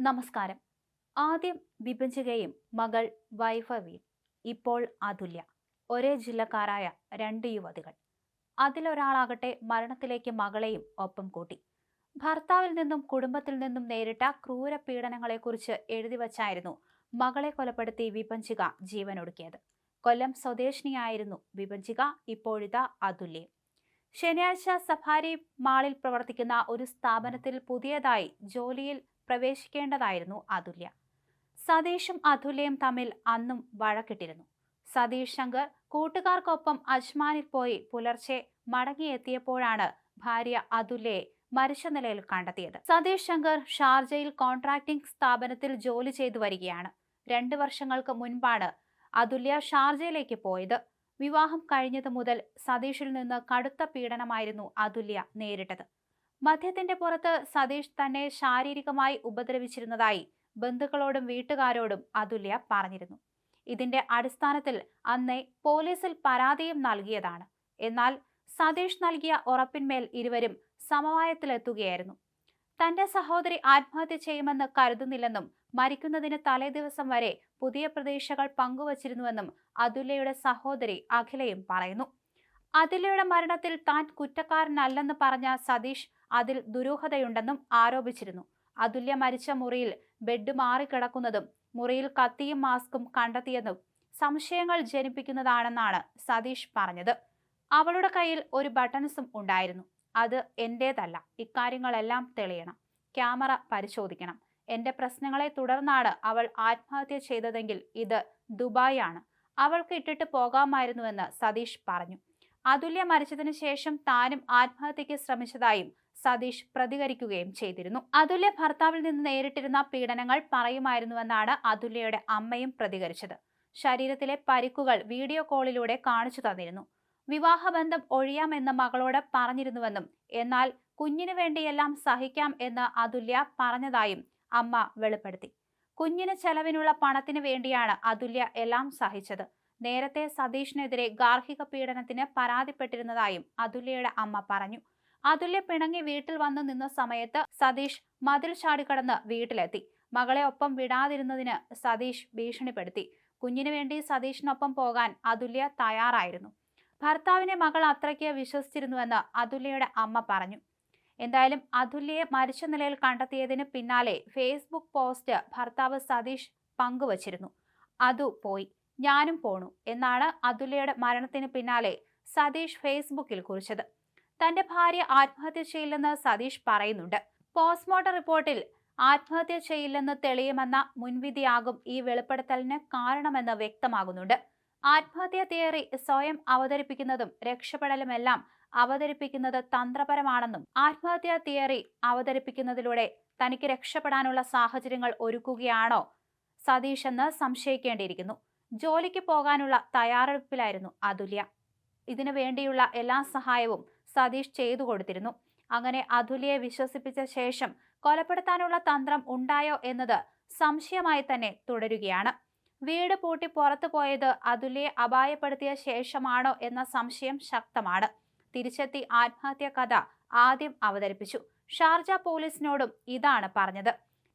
നമസ്കാരം. ആദ്യം വിഭജികയും മകൾ വൈഭവിയും ഇപ്പോൾ അതുല്യ. ഒരേ ജില്ലക്കാരായ രണ്ട് യുവതികൾ. അതിലൊരാളാകട്ടെ മരണത്തിലേക്ക് മകളെയും ഒപ്പം കൂട്ടി. ഭർത്താവിൽ നിന്നും കുടുംബത്തിൽ നിന്നും നേരിട്ട ക്രൂര പീഡനങ്ങളെക്കുറിച്ച് എഴുതി വച്ചായിരുന്നു മകളെ കൊലപ്പെടുത്തി വിഭജിക ജീവനൊടുക്കിയത്. കൊല്ലം സ്വദേശിനിയായിരുന്നു വിഭജിക ഇപ്പോഴിത അതുല്യം. ശനിയാഴ്ച സഫാരി മാളിൽ പ്രവർത്തിക്കുന്ന ഒരു സ്ഥാപനത്തിൽ പുതിയതായി ജോലിയിൽ പ്രവേശിക്കേണ്ടതായിരുന്നു അതുല്യ. സതീഷും അതുല്യയും തമ്മിൽ അന്നും വഴക്കിട്ടിരുന്നു. സതീഷ് ശങ്കർ കൂട്ടുകാർക്കൊപ്പം അജ്മാനിൽ പോയി പുലർച്ചെ മടങ്ങിയെത്തിയപ്പോഴാണ് ഭാര്യ അതുല്യയെ മരിച്ച നിലയിൽ കണ്ടെത്തിയത്. സതീഷ് ശങ്കർ ഷാർജയിൽ കോൺട്രാക്ടിംഗ് സ്ഥാപനത്തിൽ ജോലി ചെയ്തു വരികയാണ്. രണ്ട് വർഷങ്ങൾക്ക് മുൻപാണ് അതുല്യ ഷാർജയിലേക്ക് പോയത്. വിവാഹം കഴിഞ്ഞതു മുതൽ സതീഷിൽ നിന്ന് കടുത്ത പീഡനമായിരുന്നു അതുല്യ നേരിട്ടത്. മദ്യത്തിന്റെ പുറത്ത് സതീഷ് തന്നെ ശാരീരികമായി ഉപദ്രവിച്ചിരുന്നതായി ബന്ധുക്കളോടും വീട്ടുകാരോടും അതുല്യ പറഞ്ഞിരുന്നു. ഇതിന്റെ അടിസ്ഥാനത്തിൽ അന്നേ പോലീസിൽ പരാതിയും നൽകിയതാണ്. എന്നാൽ സതീഷ് നൽകിയ ഉറപ്പിന്മേൽ ഇരുവരും സമവായത്തിലെത്തുകയായിരുന്നു. തന്റെ സഹോദരി ആത്മഹത്യ ചെയ്യുമെന്ന് കരുതുന്നില്ലെന്നും മരിക്കുന്നതിന് തലേദിവസം വരെ പുതിയ പ്രതീക്ഷകൾ പങ്കുവച്ചിരുന്നുവെന്നും അതുല്യയുടെ സഹോദരി അഖിലയും പറയുന്നു. അതുല്യയുടെ മരണത്തിൽ താൻ കുറ്റക്കാരനല്ലെന്ന് പറഞ്ഞ സതീഷ് അതിൽ ദുരൂഹതയുണ്ടെന്നും ആരോപിച്ചിരുന്നു. അതുല്യ മരിച്ച മുറിയിൽ ബെഡ് മാറിക്കിടക്കുന്നതും മുറിയിൽ കത്തിയും മാസ്കും കണ്ടെത്തിയതും സംശയങ്ങൾ ജനിപ്പിക്കുന്നതാണെന്നാണ് സതീഷ് പറഞ്ഞത്. അവളുടെ കയ്യിൽ ഒരു ബട്ടൺസും ഉണ്ടായിരുന്നു. അത് എന്റേതല്ല. ഇക്കാര്യങ്ങളെല്ലാം തെളിയണം. ക്യാമറ പരിശോധിക്കണം. എന്റെ പ്രശ്നങ്ങളെ തുടർന്നാണ് അവൾ ആത്മഹത്യ ചെയ്തതെങ്കിൽ ഇത് ദുബായ് ആണ് അവൾക്ക് ഇട്ടിട്ട് പോകാമായിരുന്നുവെന്ന് സതീഷ് പറഞ്ഞു. അതുല്യ മരിച്ചതിനു ശേഷം താനും ആത്മഹത്യക്ക് ശ്രമിച്ചതായും സതീഷ് പ്രതികരിക്കുകയും ചെയ്തിരുന്നു. അതുല്യ ഭർത്താവിൽ നിന്ന് നേരിട്ടിരുന്ന പീഡനങ്ങൾ പറയുമായിരുന്നുവെന്നാണ് അതുല്യയുടെ അമ്മയും പ്രതികരിച്ചത്. ശരീരത്തിലെ പരിക്കുകൾ വീഡിയോ കോളിലൂടെ കാണിച്ചു തന്നിരുന്നു. വിവാഹബന്ധം ഒഴിയാമെന്ന് മകളോട് പറഞ്ഞിരുന്നുവെന്നും എന്നാൽ കുഞ്ഞിനു വേണ്ടിയെല്ലാം സഹിക്കാം എന്ന് അതുല്യ പറഞ്ഞതായും അമ്മ വെളിപ്പെടുത്തി. കുഞ്ഞിന് ചെലവിനുള്ള പണത്തിന് വേണ്ടിയാണ് അതുല്യ എല്ലാം സഹിച്ചത്. നേരത്തെ സതീഷിനെതിരെ ഗാർഹിക പീഡനത്തിന് പരാതിപ്പെട്ടിരുന്നതായും അതുല്യയുടെ അമ്മ പറഞ്ഞു. അതുല്യ പിണങ്ങി വീട്ടിൽ വന്നു നിന്ന സമയത്ത് സതീഷ് മതിൽ ചാടിക്കടന്ന് വീട്ടിലെത്തി. മകളെ ഒപ്പം വിടാതിരുന്നതിന് സതീഷ് ഭീഷണിപ്പെടുത്തി. കുഞ്ഞിനു വേണ്ടി സതീഷിനൊപ്പം പോകാൻ അതുല്യ തയ്യാറായിരുന്നു. ഭർത്താവിനെ മകൾ അത്രയ്ക്ക് വിശ്വസിച്ചിരുന്നുവെന്ന് അതുല്യയുടെ അമ്മ പറഞ്ഞു. എന്തായാലും അതുല്യയെ മരിച്ച നിലയിൽ കണ്ടെത്തിയതിന് പിന്നാലെ ഫേസ്ബുക്ക് പോസ്റ്റ് ഭർത്താവ് സതീഷ് പങ്കുവച്ചിരുന്നു. അതു പോയി ഞാനും പോണു എന്നാണ് അതുല്യയുടെ മരണത്തിന് പിന്നാലെ സതീഷ് ഫേസ്ബുക്കിൽ കുറിച്ചത്. തന്റെ ഭാര്യ ആത്മഹത്യ ചെയ്യില്ലെന്ന് സതീഷ് പറയുന്നുണ്ട്. പോസ്റ്റ്മോർട്ടം റിപ്പോർട്ടിൽ ആത്മഹത്യ ചെയ്യില്ലെന്ന് തെളിയുമെന്ന മുൻവിധിയാകും ഈ വെളിപ്പെടുത്തലിന് കാരണമെന്ന് വ്യക്തമാകുന്നുണ്ട്. ആത്മഹത്യ തിയറി സ്വയം അവതരിപ്പിക്കുന്നതും രക്ഷപ്പെടലുമെല്ലാം അവതരിപ്പിക്കുന്നത് തന്ത്രപരമാണെന്നും ആത്മഹത്യ തിയറി അവതരിപ്പിക്കുന്നതിലൂടെ തനിക്ക് രക്ഷപ്പെടാനുള്ള സാഹചര്യങ്ങൾ ഒരുക്കുകയാണോ സതീഷ് എന്ന് സംശയിക്കേണ്ടിയിരിക്കുന്നു. ജോലിക്ക് പോകാനുള്ള തയ്യാറെടുപ്പിലായിരുന്നു അതുല്യ. ഇതിനു വേണ്ടിയുള്ള എല്ലാ സഹായവും സതീഷ് ചെയ്തു കൊടുത്തിരുന്നു. അങ്ങനെ അതുല്യയെ വിശ്വസിപ്പിച്ച ശേഷം കൊലപ്പെടുത്താനുള്ള തന്ത്രം ഉണ്ടായോ എന്നത് സംശയമായി തന്നെ തുടരുകയാണ്. വീട് പൂട്ടി പുറത്തു പോയത് അതുല്യയെ അപായപ്പെടുത്തിയ ശേഷമാണോ എന്ന സംശയം ശക്തമാണ്. തിരിച്ചെത്തി ആത്മഹത്യ കഥ ആദ്യം അവതരിപ്പിച്ചു. ഷാർജ പോലീസിനോടും ഇതാണ് പറഞ്ഞത്.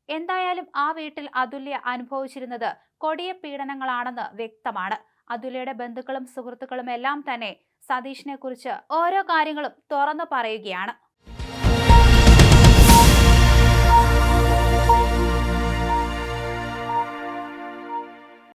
എന്തായാലും ആ വീട്ടിൽ അതുല്യ അനുഭവിച്ചിരുന്നത് കൊടിയ പീഡനങ്ങളാണെന്ന് വ്യക്തമാണ്. അതുല്യയുടെ ബന്ധുക്കളും സുഹൃത്തുക്കളും എല്ലാം തന്നെ സതീഷിനെ കുറിച്ച് ഓരോ കാര്യങ്ങളും തുറന്നു പറയുകയാണ്.